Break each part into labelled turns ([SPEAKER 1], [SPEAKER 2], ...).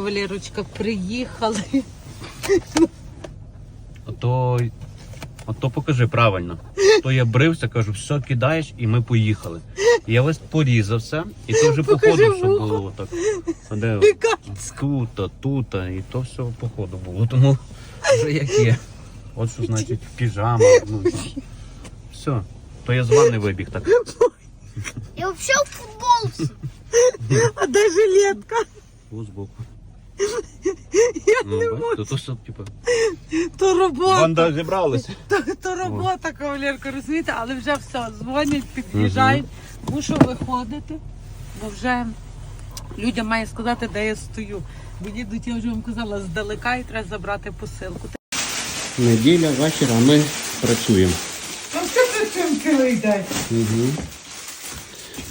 [SPEAKER 1] кавалерочка, приїхали.
[SPEAKER 2] Ото, ото покажи правильно. То я брився, кажу, все кидаєш, і ми поїхали. Я весь порізався, і то вже
[SPEAKER 1] Покажи
[SPEAKER 2] походу все
[SPEAKER 1] вухо.
[SPEAKER 2] було так. А де
[SPEAKER 1] Яка?
[SPEAKER 2] тут, тут, і то все походу було. Тому вже як є. От що значить піжама. Ну, все. То я з ванни вибіг так.
[SPEAKER 3] Я взагалі в футболці.
[SPEAKER 1] А де жилетка?
[SPEAKER 2] Ось збоку.
[SPEAKER 1] Я
[SPEAKER 2] Ну,
[SPEAKER 1] не можу.
[SPEAKER 2] то, то все, типу.
[SPEAKER 1] То робота.
[SPEAKER 2] Банда зібралися.
[SPEAKER 1] То, то робота, кавалерка, розумієте, але вже все, дзвонять, під'їжджають. Мушу виходити, бо вже людям має сказати, де я стою. Бо їдуть, я вже вам казала, здалека і треба забрати посилку.
[SPEAKER 2] Неділя, вечір, а ми працюємо.
[SPEAKER 1] Ну що ти чим цілий день?
[SPEAKER 2] Угу.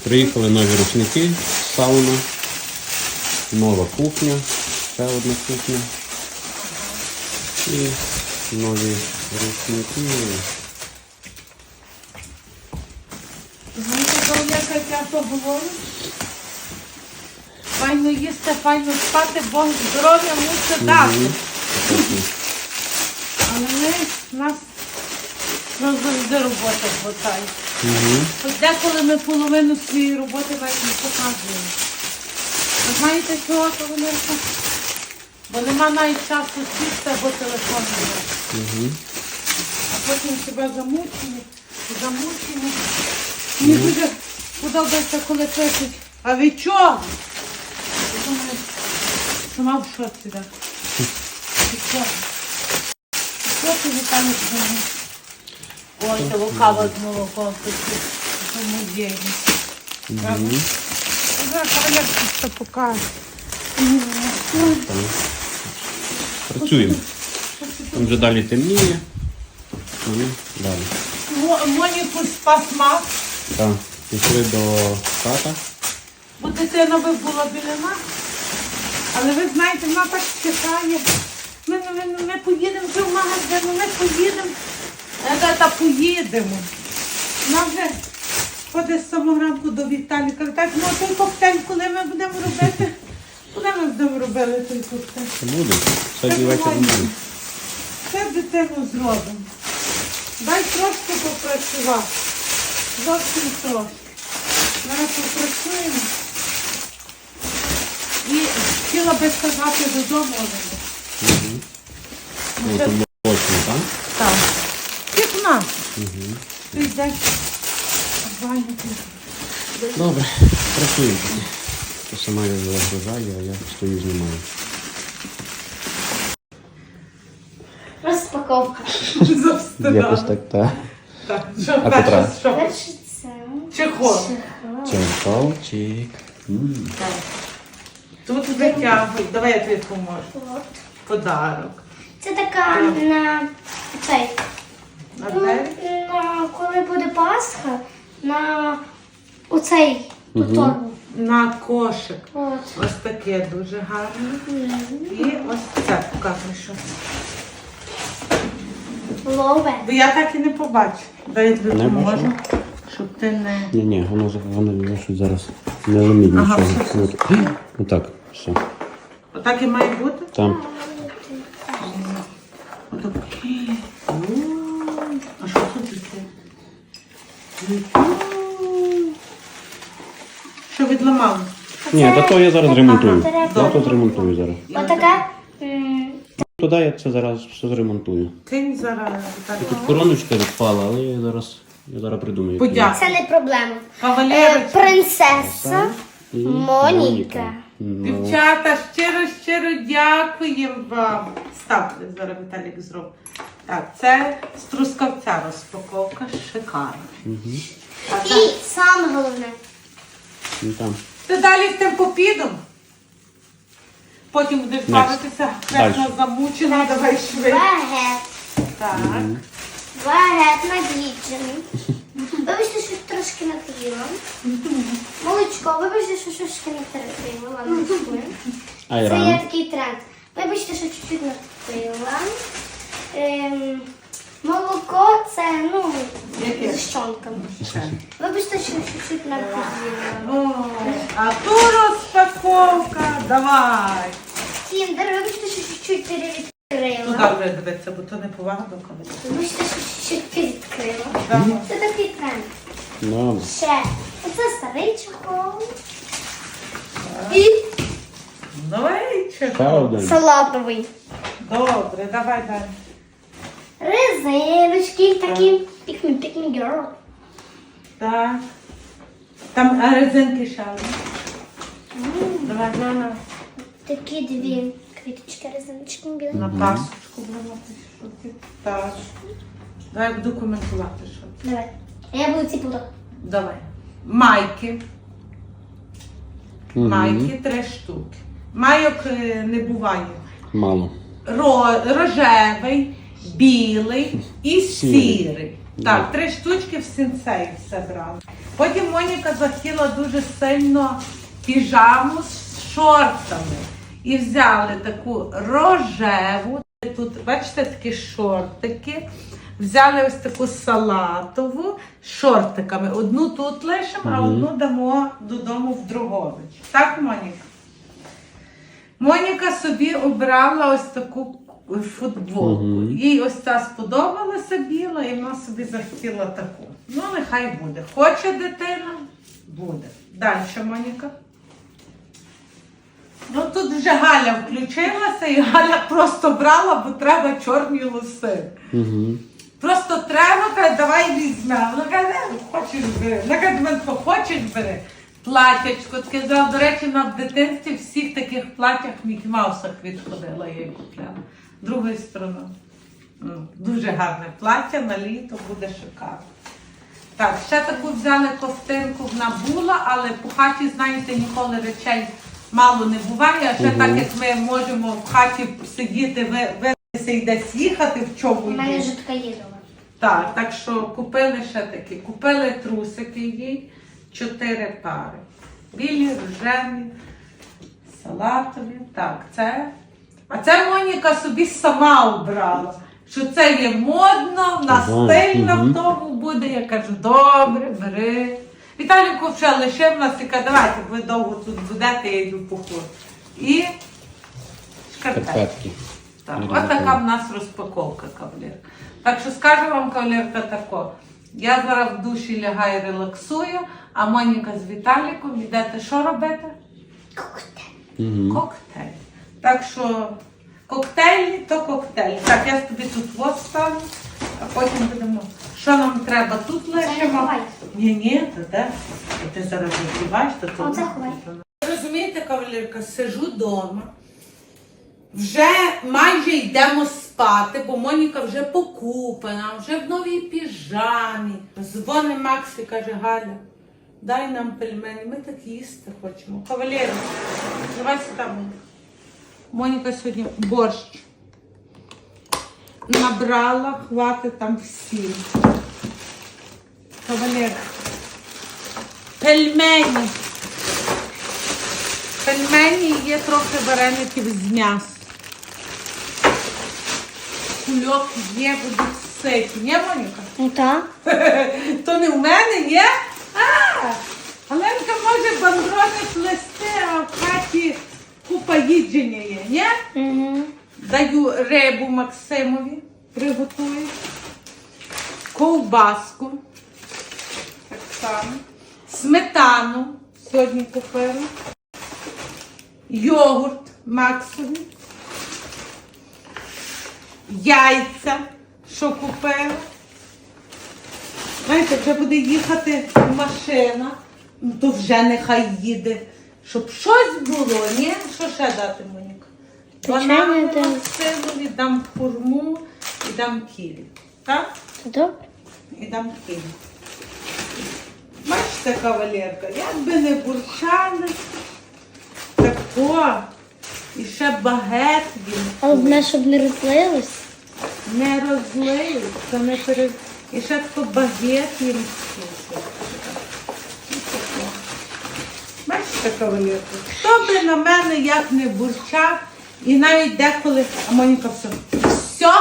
[SPEAKER 2] Приїхали нові рушники, сауна, нова кухня, ще одна кухня. І нові рушники.
[SPEAKER 1] То? Файно їсти, файно спати, Бог здоров'я мусить дати. Але ми, нас нас завжди робота хватає.
[SPEAKER 2] Угу.
[SPEAKER 1] Деколи ми половину своєї роботи навіть не показуємо. Ви знаєте чого, кавалерка? Бо нема навіть часу сісти або телефон взяти.
[SPEAKER 2] Угу.
[SPEAKER 1] А потім себе замучені, замучені. Мені дуже подобається, коли пишуть, а ви чого? Я думаю, сама в шоці, так. Ти чого? Що ти Віталій зробив? Ой, це кава з молоком, тому є.
[SPEAKER 2] Угу.
[SPEAKER 1] Зараз кавалерка це покаже.
[SPEAKER 2] Працюємо. Там вже далі темніє. Ми далі.
[SPEAKER 1] Моніку спас мав,
[SPEAKER 2] Так, пішли до тата.
[SPEAKER 1] бо дитина би була біля нас. Але ви знаєте, вона так чекає. Ми, ми, ми, ми поїдемо вже в магазин, ми поїдемо. Я кажу, та поїдемо. Вона вже ходить з самого ранку до Віталіка. Так, ну той коктейль, коли ми будемо робити? Коли ми будемо робити той?
[SPEAKER 2] Це буде. Сьогодні вечір буде.
[SPEAKER 1] Це дитину зробимо. Дай трошки попрацювати. Зовсім трошки. Зараз попрацюємо. І хотіла би сказати додому.
[SPEAKER 2] Угу.
[SPEAKER 1] Ну, це
[SPEAKER 2] Точно, так?
[SPEAKER 1] Так. Як нас.
[SPEAKER 2] Угу.
[SPEAKER 1] Ти йдеш.
[SPEAKER 2] Добре, працюємо. То сама я загружаю, а я стою знімаю.
[SPEAKER 3] Розпаковка.
[SPEAKER 2] Якось так, так.
[SPEAKER 1] Так, що
[SPEAKER 2] А
[SPEAKER 1] перше, що?
[SPEAKER 3] Перше це.
[SPEAKER 1] Чехол.
[SPEAKER 2] М.
[SPEAKER 1] Так. Тут витягуй. Давай я тобі поможу.
[SPEAKER 3] От.
[SPEAKER 1] Подарок.
[SPEAKER 3] Це така на цей.
[SPEAKER 1] На
[SPEAKER 3] Ну,
[SPEAKER 1] двері.
[SPEAKER 3] на коли буде Пасха, на оцей торбу.
[SPEAKER 1] На кошик.
[SPEAKER 3] От.
[SPEAKER 1] Ось таке дуже гарне. І ось це покажу, що.
[SPEAKER 3] Лове.
[SPEAKER 1] Бо я так і не побачу. Дай я тобі
[SPEAKER 2] Не
[SPEAKER 1] поможу, щоб ти не.
[SPEAKER 2] Ні, ні, воно за- воно я щось зараз не розумію
[SPEAKER 1] Ага,
[SPEAKER 2] нічого.
[SPEAKER 1] все,
[SPEAKER 2] От. Отак, все.
[SPEAKER 1] Отак і має бути?
[SPEAKER 2] Там.
[SPEAKER 1] Отакий. Ой, А що це таке? Ой. Відламали?
[SPEAKER 2] Ні, та то я зараз ремонтую. Я тут ремонтую зараз.
[SPEAKER 3] Отака.
[SPEAKER 2] Туди я це зараз все зремонтую.
[SPEAKER 1] Кинь зараз. так.
[SPEAKER 2] Тут короночка відпала, але я зараз, я зараз придумаю.
[SPEAKER 1] Подяк.
[SPEAKER 3] Це не проблема. Е,
[SPEAKER 1] Кавалерочка.
[SPEAKER 3] Принцеса
[SPEAKER 2] І
[SPEAKER 3] Моніка.
[SPEAKER 2] Ну,
[SPEAKER 1] Дівчата, щиро, щиро дякуємо вам. Ставте, зараз Віталік зробить. Так, це з трускавця розпаковка шикарна. А так,
[SPEAKER 3] І саме головне.
[SPEAKER 2] ну, там.
[SPEAKER 1] Ти далі з тим попідом. Потім будеш бавитися, хресно замучена, давай швидше.
[SPEAKER 3] Багет.
[SPEAKER 1] Так.
[SPEAKER 3] Багет надіджений. Вибачте, що трошки накрила. Молочко, вибачте, що трошки накрила. Ладно. Це є такий тренд. Вибачте, що чуть-чуть накрила. Ем, молоко це, ну, Щонками. Вибачте, що чуть-чуть накрила.
[SPEAKER 1] О, а ту розпаковка, давай.
[SPEAKER 3] чотири
[SPEAKER 1] Ну
[SPEAKER 3] відкрила.
[SPEAKER 1] добре, дивиться, бо то не повага до коли.
[SPEAKER 3] Бачите, що ще ти відкрила.
[SPEAKER 1] Давай.
[SPEAKER 3] Це такий тренд. Ще. Оце старий чехол. І
[SPEAKER 1] Давай,
[SPEAKER 2] Ще один.
[SPEAKER 3] салатовий.
[SPEAKER 1] Добре, давай далі.
[SPEAKER 3] Резиночки такі. Пікмі, пікмі girl.
[SPEAKER 1] Так. Там а, резинки ще. одні. Давай, на, на.
[SPEAKER 3] Такі дві квіточки резиночки білі.
[SPEAKER 1] На пасочку будемо що ти. Так. Давай буду коментувати, що.
[SPEAKER 3] Давай. А я буду ці буду.
[SPEAKER 1] Давай. Майки.
[SPEAKER 2] Мгм.
[SPEAKER 1] Майки три штуки. Майок е, не буває.
[SPEAKER 2] Мало.
[SPEAKER 1] Ро, рожевий, білий і сірий. Так, три штучки в сенсей все брали. Потім Моніка захотіла дуже сильно піжаму з шортами. І взяли таку рожеву. Тут, бачите, такі шортики. Взяли ось таку салатову з шортиками. Одну тут лишимо, а одну дамо додому в Другович. Так, Моніка? Моніка собі обрала ось таку футболку.
[SPEAKER 2] Мгм.
[SPEAKER 1] Їй ось ця сподобалася біла, і вона собі захотіла таку. Ну, нехай буде. Хоче дитина? Буде. Далі, Моніка. Ну тут вже Галя включилася, і Галя просто брала, бо треба чорні лоси.
[SPEAKER 2] Угу.
[SPEAKER 1] Просто треба, каже, давай візьмемо. Вона каже, «Не, хочеш бери. Вона каже, «Дмитро, хочеш бери. Платячко, таке взяла, до речі, вона в дитинстві всіх таких платях Мікі Маусах відходила, я їй купляла. Другою стороною. М, Дуже гарне плаття на літо буде шикарно. Так, ще таку взяли ковтинку, вона була, але по хаті, знаєте, ніколи речей мало не буває. А ще
[SPEAKER 2] Мгм.
[SPEAKER 1] так як ми можемо в хаті сидіти, ви, ви і десь їхати, в чому
[SPEAKER 3] У мене вже така є дома.
[SPEAKER 1] Так, так що купили ще такі. Купили трусики їй, чотири пари. Білі, рожеві, салатові. Так, це. А це Моніка собі сама обрала. Що це є модно, в нас
[SPEAKER 2] Ага,
[SPEAKER 1] стильно
[SPEAKER 2] мгм.
[SPEAKER 1] в тому буде. Я кажу, добре, бери. Віталій вже лишив нас і каже, давайте, ви довго тут будете, я йду по ходу. І шкарпетки.
[SPEAKER 2] Карпетки.
[SPEAKER 1] Так,
[SPEAKER 2] Ірина
[SPEAKER 1] от така в нас розпаковка кавалерка. Так що скажу вам, кавалерка, тако. Я зараз в душі лягаю, релаксую, а Моніка з Віталіком йдете що робити?
[SPEAKER 3] Коктейль.
[SPEAKER 1] Коктейль. Так що коктейлі то коктейль. Так, я тобі тут вот ставлю, а потім будемо. Що нам треба тут
[SPEAKER 3] Це
[SPEAKER 1] лишимо? Ні, ні, то де? Ти зараз відкриваєш, то то.
[SPEAKER 3] Оце ховай.
[SPEAKER 1] Розумієте, кавалерка, сижу вдома. Вже майже йдемо спати, бо Моніка вже покупана, вже в новій піжамі. Дзвонить Макс і каже, Галя, дай нам пельмені, ми так їсти хочемо. Кавалерка, давай сюди. Моніка. Сьогодні борщ. Набрала, хватить там всім. Кавалерка. Пельмені. Пельмені є трохи вареників з м'яса. Кульок є, будуть ситі. Ні, Моніка?
[SPEAKER 3] Ну так.
[SPEAKER 1] То не в мене, ні? А, Аленка може бандрони плести, а в хаті купа їдження є, ні?
[SPEAKER 3] Угу.
[SPEAKER 1] Даю рибу Максимові, приготую. Ковбаску. Так само. Сметану сьогодні купила. Йогурт Максові. Яйця, що купила. Знаєте, вже буде їхати машина, ну то вже нехай їде. Щоб щось було, ні? Що ще дати, Моніка?
[SPEAKER 3] Печення
[SPEAKER 1] Банани
[SPEAKER 3] дам.
[SPEAKER 1] Хурму і дам ківі. Так?
[SPEAKER 3] Добре?
[SPEAKER 1] І дам ківі. Бачите, кавалерка, як би не бурчали, так о, і ще багет він.
[SPEAKER 3] Але в нас щоб не розлилось.
[SPEAKER 1] Не розлию, це не перед... І ще тако багет їм слухає. Бачите, кавалерку, хто би на мене як не бурчав, і навіть деколи, а Моніка все, все?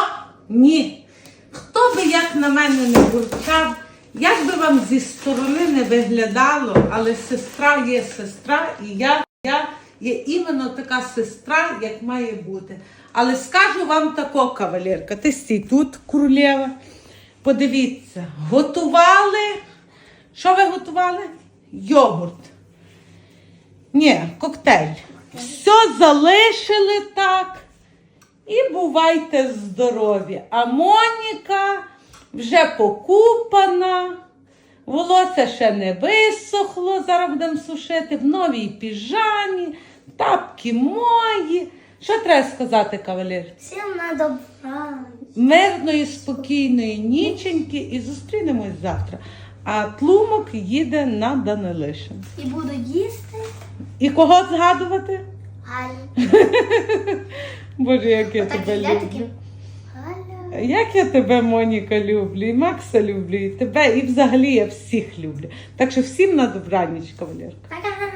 [SPEAKER 1] Ні. Хто би як на мене не бурчав, як би вам зі сторони не виглядало, але сестра є сестра, і я, я є іменно така сестра, як має бути. Але скажу вам тако, кавалерка, ти стій тут, королева. Подивіться, готували. Що ви готували? Йогурт. Ні, коктейль. Все залишили так. І бувайте здорові. А Моніка вже покупана, волосся ще не висохло, зараз будемо сушити в новій піжамі, тапки мої. Що треба сказати, кавалер?
[SPEAKER 3] Всім на добра.
[SPEAKER 1] Мирної, спокійної ніченьки і зустрінемось завтра. А тлумок їде на Данилишин.
[SPEAKER 3] І буду їсти.
[SPEAKER 1] І кого згадувати?
[SPEAKER 3] Галю.
[SPEAKER 1] Боже, як я
[SPEAKER 3] Отак
[SPEAKER 1] тебе
[SPEAKER 3] я
[SPEAKER 1] люблю.
[SPEAKER 3] Галя.
[SPEAKER 1] Як я тебе, Моніка, люблю, і Макса люблю, і тебе, і взагалі я всіх люблю. Так що всім на добраніч, кавалер.
[SPEAKER 3] Пока.